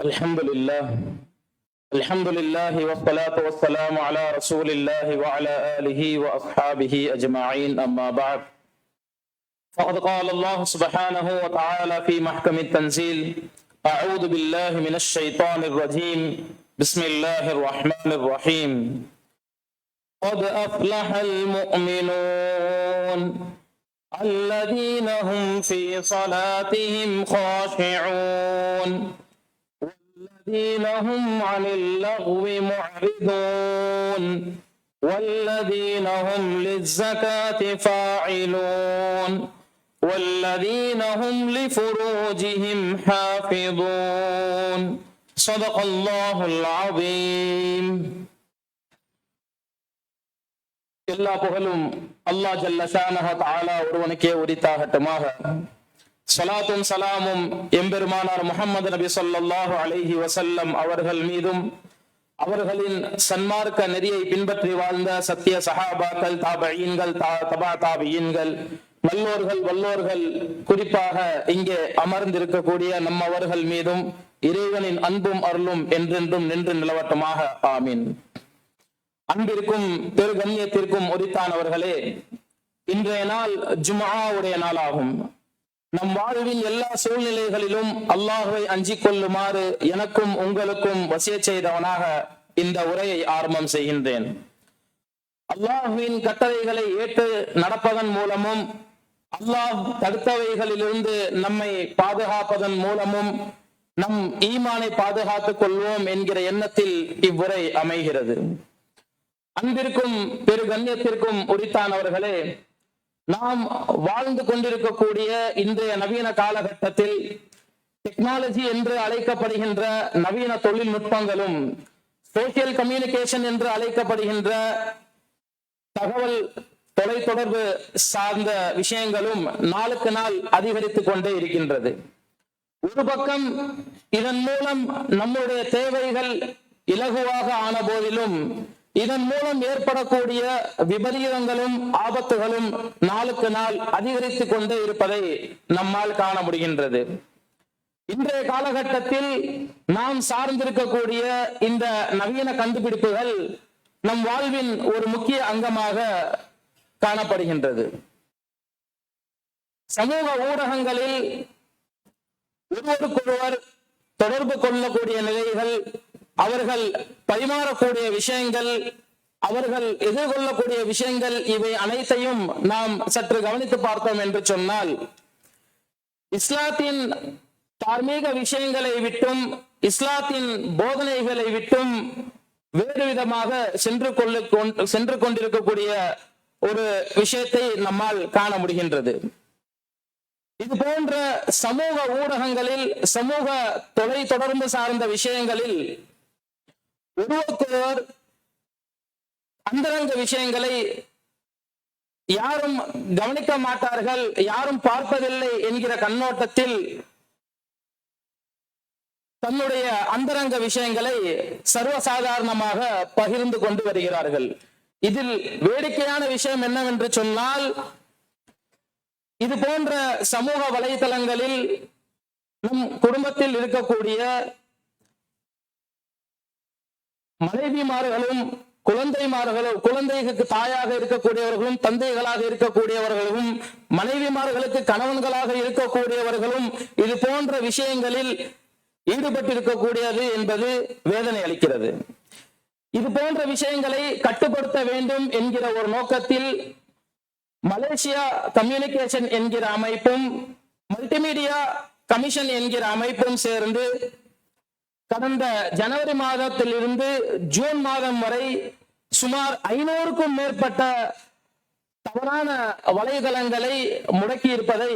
الحمد لله. الحمد لله والصلاة والسلام على رسول الله وعلى آله وأصحابه أجمعين. أما بعد. فقد قال الله سبحانه وتعالى في محكم التنزيل أعوذ بالله من الشيطان الرجيم. بسم الله الرحمن الرحيم. قد أفلح المؤمنون الذين هم في صلاتهم خاشعون. والذين هم عن اللغو معرضون والذين هم للزكاة فاعلون والذين هم لفروجهم حافظون صدق الله العظيم எல்லா புகழும் அல்லாஹ் ஜல்ல ஷானஹு தஆலா ஒருவனுக்கே உரித்தாகட்டுமாக சலாத்தும் சலாமும் எம்பெருமானார் முகமது நபி சொல்லாஹு அலஹி வசல்லம் அவர்கள் மீதும் அவர்களின் சன்மார்க்க நெறியை பின்பற்றி வாழ்ந்த சத்திய சஹாபாக்கள் தாபஈன்கள் தபா தாபியீன்கள் நல்லோர்கள் வல்லோர்கள் குறிப்பாக இங்கே அமர்ந்திருக்கக்கூடிய நம்மவர்கள் மீதும் இறைவனின் அன்பும் அருளும் என்றென்றும் நின்று நிலவட்டுமாக. ஆமீன். அன்பிற்கும் பெருகண்ணியத்திற்கும் உரித்தானவர்களே இன்றைய நாள் ஜுமாவுடைய நாளாகும். நம் வாழ்வின் எல்லா சூழ்நிலைகளிலும் அல்லாஹுவை அஞ்சிக் கொள்ளுமாறு எனக்கும் உங்களுக்கும் வசிய செய்தவனாக இந்த உரையை ஆரம்பம் செய்கின்றேன். அல்லாஹுவின் கட்டளைகளை ஏற்று நடப்பதன் மூலமும் அல்லாஹ் தடுத்தவைகளிலிருந்து நம்மை பாதுகாப்பதன் மூலமும் நம் ஈமானை பாதுகாத்துக் கொள்வோம் என்கிற எண்ணத்தில் இவ்வுரை அமைகிறது. அன்பிற்கும் பெரு கண்ணியத்திற்கும் உரித்தானவர்களே நாம் வாழ்ந்து கொண்டிருக்கக்கூடிய இன்றைய நவீன காலகட்டத்தில் டெக்னாலஜி என்று அழைக்கப்படுகின்ற நவீன தொழில்நுட்பங்களும் சோசியல் கம்யூனிகேஷன் என்று அழைக்கப்படுகின்ற தகவல் தொலைத்தொடர்பு சார்ந்த விஷயங்களும் நாளுக்கு நாள் அதிகரித்துக் கொண்டே இருக்கின்றது. ஒரு பக்கம் இதன் மூலம் நம்முடைய தேவைகள் இலகுவாக ஆன போதிலும் இதன் மூலம் ஏற்படக்கூடிய விபரீதங்களும் ஆபத்துகளும் நாளுக்கு நாள் அதிகரித்துக் கொண்டே இருப்பதை நம்மால் காண முடிகின்றது. இன்றைய காலகட்டத்தில் நாம் சார்ந்திருக்கக்கூடிய இந்த நவீன கண்டுபிடிப்புகள் நம் வாழ்வின் ஒரு முக்கிய அங்கமாக காணப்படுகின்றது. சமூக ஊடகங்களில் ஒருவருக்கொருவர் தொடர்பு கொள்ளக்கூடிய நிலைகள் அவர்கள் பரிமாறக்கூடிய விஷயங்கள் அவர்கள் எதிர்கொள்ளக்கூடிய விஷயங்கள் இவை அனைத்தையும் நாம் சற்று கவனித்து பார்த்தோம் என்று சொன்னால் இஸ்லாத்தின் தார்மீக விஷயங்களை விட்டும் இஸ்லாத்தின் போதனைகளை விட்டும் வேறு விதமாக சென்று கொள்ள சென்று கொண்டிருக்கக்கூடிய ஒரு விஷயத்தை நம்மால் காண முடிகின்றது. இது போன்ற சமூக ஊடகங்களில் சமூக தொலை தொடர்பு சார்ந்த விஷயங்களில் ஒருவருக்கொருவர் அந்தரங்க விஷயங்களை யாரும் கவனிக்க மாட்டார்கள் யாரும் பார்ப்பதில்லை என்கிற கண்ணோட்டத்தில் தன்னுடைய அந்தரங்க விஷயங்களை சர்வசாதாரணமாக பகிர்ந்து கொண்டு வருகிறார்கள். இதில் வேடிக்கையான விஷயம் என்னவென்று சொன்னால் இது போன்ற சமூக வலைதளங்களில் நம் குடும்பத்தில் இருக்கக்கூடிய மனைவிமார்களும் குழந்தைமார்களும் குழந்தைகளுக்கு தாயாக இருக்கக்கூடியவர்களும் தந்தைகளாக இருக்கக்கூடியவர்களும் மனைவிமார்களுக்கு கணவன்களாக இருக்கக்கூடியவர்களும் இது போன்ற விஷயங்களில் ஈடுபட்டிருக்கக்கூடியது என்பது வேதனை அளிக்கிறது. இது போன்ற விஷயங்களை கட்டுப்படுத்த வேண்டும் என்கிற ஒரு நோக்கத்தில் மலேசியா கம்யூனிகேஷன் என்கிற அமைப்பும் மல்டிமீடியா கமிஷன் என்கிற அமைப்பும் சேர்ந்து கடந்த ஜனவரி மாதத்தில் இருந்து ஜூன் மாதம் வரை சுமார் ஐநூறுக்கும் மேற்பட்ட தவறான வலைதளங்களை முடக்கி இருப்பதை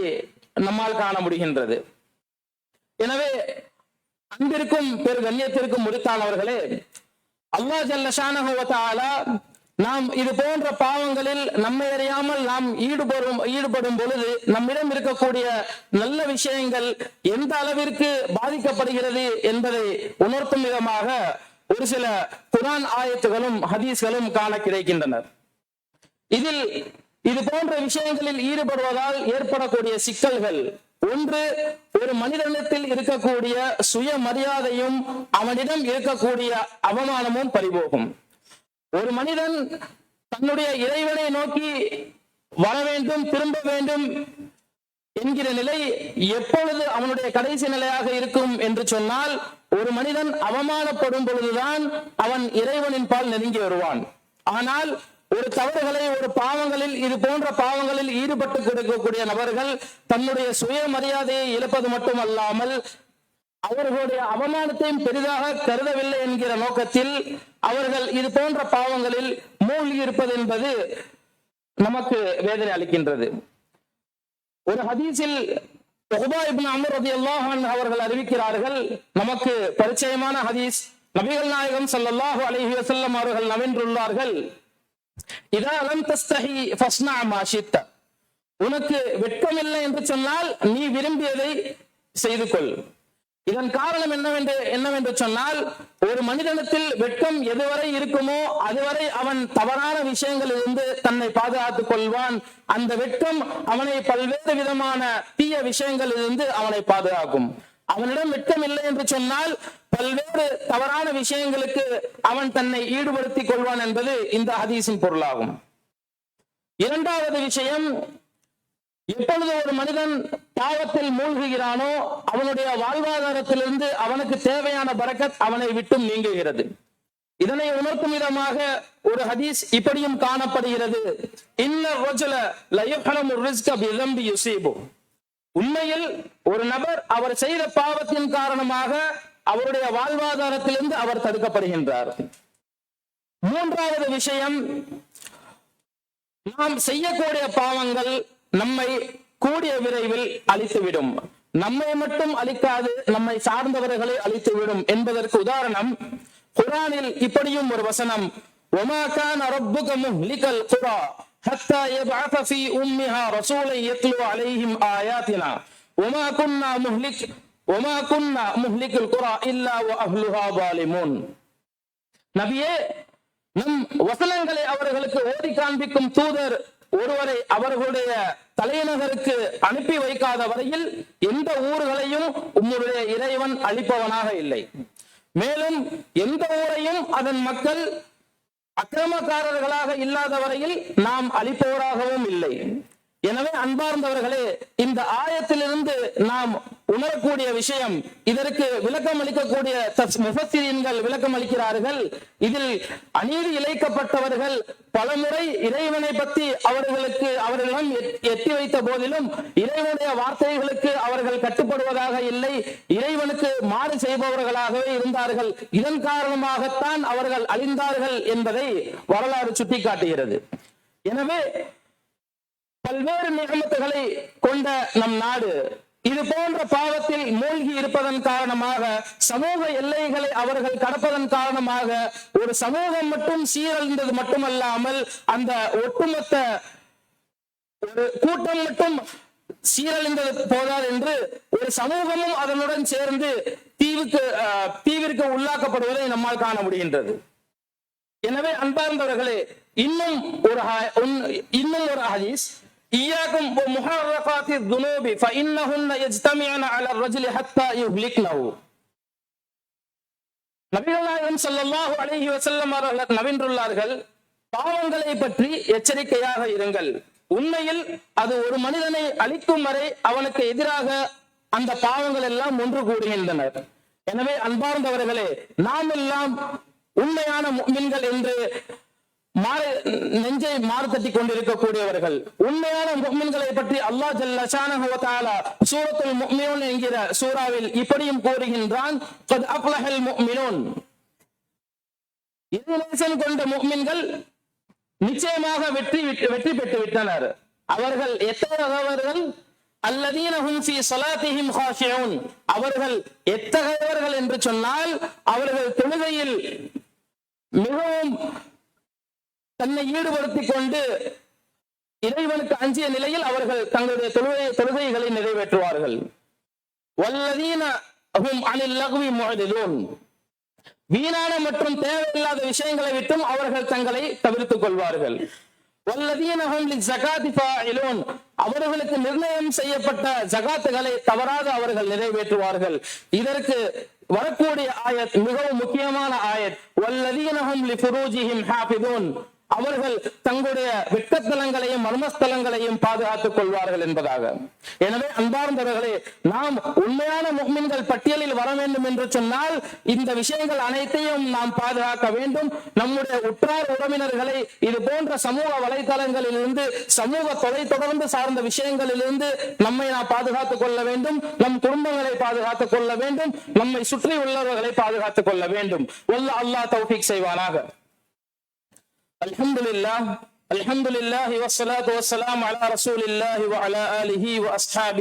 நம்மால் காண முடிகின்றது. எனவே அன்பிற்கும் பெரு கண்ணியத்திற்கும் முடித்தானவர்களே அல்லாஹ் ஜல்லஷானஹுவத்தாலா நாம் இது போன்ற பாவங்களில் நம்மை அறியாமல் நாம் ஈடுபடும் ஈடுபடும் பொழுது நம்மிடம் இருக்கக்கூடிய நல்ல விஷயங்கள் எந்த அளவிற்கு பாதிக்கப்படுகிறது என்பதை உணர்த்தும் விதமாக ஒரு சில குரான் ஆயத்துகளும் ஹதீஸ்களும் காண கிடைக்கின்றனர் இதில் இது போன்ற விஷயங்களில் ஈடுபடுவதால் ஏற்படக்கூடிய சிக்கல்கள் ஒன்று ஒரு மனிதனிடத்தில் இருக்கக்கூடிய சுய மரியாதையும் அவனிடம் இருக்கக்கூடிய அவமானமும் பறிபோகும். ஒரு மனிதன் தன்னுடைய இறைவனை நோக்கி வர வேண்டும் திரும்ப வேண்டும் என்கிற நிலை எப்பொழுது அவனுடைய கடைசி நிலையாக இருக்கும் என்று சொன்னால் ஒரு மனிதன் அவமானப்படும் பொழுதுதான் அவன் இறைவனின் பால் நெருங்கி வருவான். ஆனால் ஒரு தவறுகளை ஒரு பாவங்களில் இது போன்ற பாவங்களில் ஈடுபட்டு கொடுக்கக்கூடிய நபர்கள் தன்னுடைய சுயமரியாதையை இழப்பது மட்டுமல்லாமல் அவர்களுடைய அவமானத்தையும் பெரிதாக கருதவில்லை என்கிற நோக்கத்தில் அவர்கள் இது போன்ற பாவங்களில் மூழ்கி இருப்பது என்பது நமக்கு வேதனை அளிக்கின்றது. ஒரு ஹதீஸில் அவர்கள் அறிவிக்கிறார்கள் நமக்கு பரிச்சயமான ஹதீஸ். நபிகள் நாயகம் ஸல்லல்லாஹு அலஹி வசல்லம் அவர்கள் நவென்றுள்ளார்கள் இதா லம் தஸ்தஹி ஃபஸ்னா உனக்கு வெட்கமில்லை என்று சொன்னால் நீ விரும்பியதை செய்து கொள். இதன் காரணம் என்னவென்று என்னவென்று சொன்னால் ஒரு மனிதனத்தில் வெட்கம் எதுவரை இருக்குமோ அதுவரை அவன் தவறான விஷயங்களில் இருந்து தன்னை பாதுகாத்துக் கொள்வான். அந்த வெட்கம் அவனை பல்வேறு விதமான தீய விஷயங்களிலிருந்து அவனை பாதுகாக்கும். அவனிடம் வெட்கம் இல்லை என்று சொன்னால் பல்வேறு தவறான விஷயங்களுக்கு அவன் தன்னை ஈடுபடுத்திக் கொள்வான் என்பது இந்த ஹதீஸின் பொருளாகும். இரண்டாவது விஷயம் எப்பொழுது ஒரு மனிதன் பாவத்தில் மூழ்குகிறானோ அவனுடைய வாழ்வாதாரத்திலிருந்து அவனுக்கு தேவையான பரக்கத் அவனை விட்டும் நீங்குகிறது. இதனை உணர்த்தும் விதமாக ஒரு ஹதீஸ் இப்படியும் காணப்படுகிறது. இன்ன உண்மையில் ஒரு நபர் அவர் செய்த பாவத்தின் காரணமாக அவருடைய வாழ்வாதாரத்திலிருந்து அவர் தடுக்கப்படுகின்றார். மூன்றாவது விஷயம் நாம் செய்யக்கூடிய பாவங்கள் நம்மை கூடிய விரைவில் அழித்துவிடும் நம்மை மட்டும் அழிக்காது நம்மை சார்ந்தவர்களை அழித்துவிடும் என்பதற்கு உதாரணம் குரானில் இப்படியும் ஒரு வசனம் وما كان ربك مهلك القرى حتى يبعث في أمها رسولا يتلو عليهم آياتنا وما كنا مهلك وما كنا مهلك القرى إلا وأهلها ظالمون நபியே நம் வசனங்களை அவர்களுக்கு ஓதி காண்பிக்கும் தூதர் ஒருவரை அவர்களுடைய தலைநகருக்கு அனுப்பி வைக்காத வரையில் எந்த ஊர்களையும் உம்முடைய இறைவன் அளிப்பவனாக இல்லை. மேலும் எந்த ஊரையும் அதன் மக்கள் அக்கிரமக்காரர்களாக இல்லாத வரையில் நாம் அளிப்பவராகவும் இல்லை. எனவே அன்பார்ந்தவர்களே இந்த இதிலிருந்து நாம் உணரக்கூடிய விஷயம் இதற்கு விளக்கம் அளிக்கக்கூடிய முஃபத்திரீன்கள் விளக்கம் அளிக்கிறார்கள் இதில் அநீதி இழைக்கப்பட்டவர்கள் பலமுறை இறைவனை பற்றி அவர்களுக்கு அவர்களிடம் எட்டி வைத்த போதிலும் இறைவனுடைய வார்த்தைகளுக்கு அவர்கள் கட்டுப்படுவதாக இல்லை. இறைவனுக்கு மாறு செய்பவர்களாகவே இருந்தார்கள். இதன் காரணமாகத்தான் அவர்கள் அழிந்தார்கள் என்பதை வரலாறு சுட்டிக்காட்டுகிறது. எனவே பல்வேறு நிகழ்த்துகளை கொண்ட நம் நாடு. இது போன்ற பாவத்தில் மூழ்கி இருப்பதன் காரணமாக சமூக எல்லைகளை அவர்கள் கடப்பதன் காரணமாக ஒரு சமூகம் மட்டும் சீரழிந்தது மட்டுமல்லாமல் அந்த ஒட்டுமொத்த ஒரு கூட்டம் மட்டும் சீரழிந்தது போதாது என்று ஒரு சமூகமும் அதனுடன் சேர்ந்து தீவுக்கு தீவிற்கு உள்ளாக்கப்படுவதை நம்மால் காண முடிகின்றது. எனவே அன்பார்ந்தவர்களே இன்னும் ஒரு இன்னும் ஒரு ஹதீஸ் ஈயாக்கும் முஹர்ரகாத்தி துனூபி ஃபஇன்னஹுன்ன யஜ்தமிஅன அலர் ரஜுலி ஹத்தா யுஹ்லிக்னஹு நபிகள்நாயகம் ஸல்லல்லாஹு அலைஹி வஸல்லம் அவர்கள் நவின்றுள்ளார்கள். பாவங்களை பற்றி எச்சரிக்கையாக இருங்கள். உண்மையில் அது ஒரு மனிதனை அழிக்கும் வரை அவனுக்கு எதிராக அந்த பாவங்கள் எல்லாம் ஒன்று கூடுகின்றனர் எனவே அன்பார்ந்தவர்களே நாம் எல்லாம் உண்மையான மீன்கள் என்று மாறு நெஞ்சை மாறு தட்டி கொண்டிருக்கக்கூடியவர்கள். உண்மையான முக்மின்களை பற்றி அல்லாஹ் ஜல்லஷான சூரத்துல் முக்மினோன் என்கிற சூறாவில் இப்படியும் கூறுகின்றான் முக்மினோன். இருநேசம் கொண்ட முக்மின்கள் நிச்சயமாக வெற்றி வெற்றி பெற்று விட்டனர். அவர்கள் எத்தகையவர்கள் அல்லதீனஹும் அவர்கள் எத்தகையவர்கள் என்று சொன்னால் அவர்கள் தொழுகையில் மிகவும் தன்னை ஈடுபடுத்திக் கொண்டு இறைவனுக்கு அஞ்சிய நிலையில் அவர்கள் தங்களுடைய தொழுகை தொழுகைகளை நிறைவேற்றுவார்கள். வல்லதீன வீணான மற்றும் தேவையில்லாத விஷயங்களை விட்டும் அவர்கள் தங்களை தவிர்த்துக் கொள்வார்கள். அவர்களுக்கு நிர்ணயம் செய்யப்பட்ட ஜகாத்துகளை தவறாக அவர்கள் நிறைவேற்றுவார்கள். இதற்கு வரக்கூடிய ஆயத் மிகவும் முக்கியமான ஆயத். வல்லதீனஹும் அவர்கள் தங்களுடைய வெட்கத்தலங்களையும் மர்மஸ்தலங்களையும் பாதுகாத்துக் கொள்வார்கள் என்பதாக. எனவே அன்பார்ந்தவர்களே நாம் உண்மையான முஹ்மின்கள் பட்டியலில் வர வேண்டும் என்று சொன்னால் இந்த விஷயங்கள் அனைத்தையும் நாம் பாதுகாக்க வேண்டும். நம்முடைய உற்றார் உறவினர்களை இது போன்ற சமூக வலைதளங்களிலிருந்து சமூக தொலை தொடர்ந்து சார்ந்த விஷயங்களிலிருந்து நம்மை நாம் பாதுகாத்துக் கொள்ள வேண்டும். நம் குடும்பங்களை பாதுகாத்துக் கொள்ள வேண்டும். நம்மை சுற்றி உள்ளவர்களை பாதுகாத்துக் கொள்ள வேண்டும். வல்ல அல்லாஹ் செய்வானாக. الحمد لله الحمد لله والصلاة والسلام على رسول الله وعلى آله وأصحابه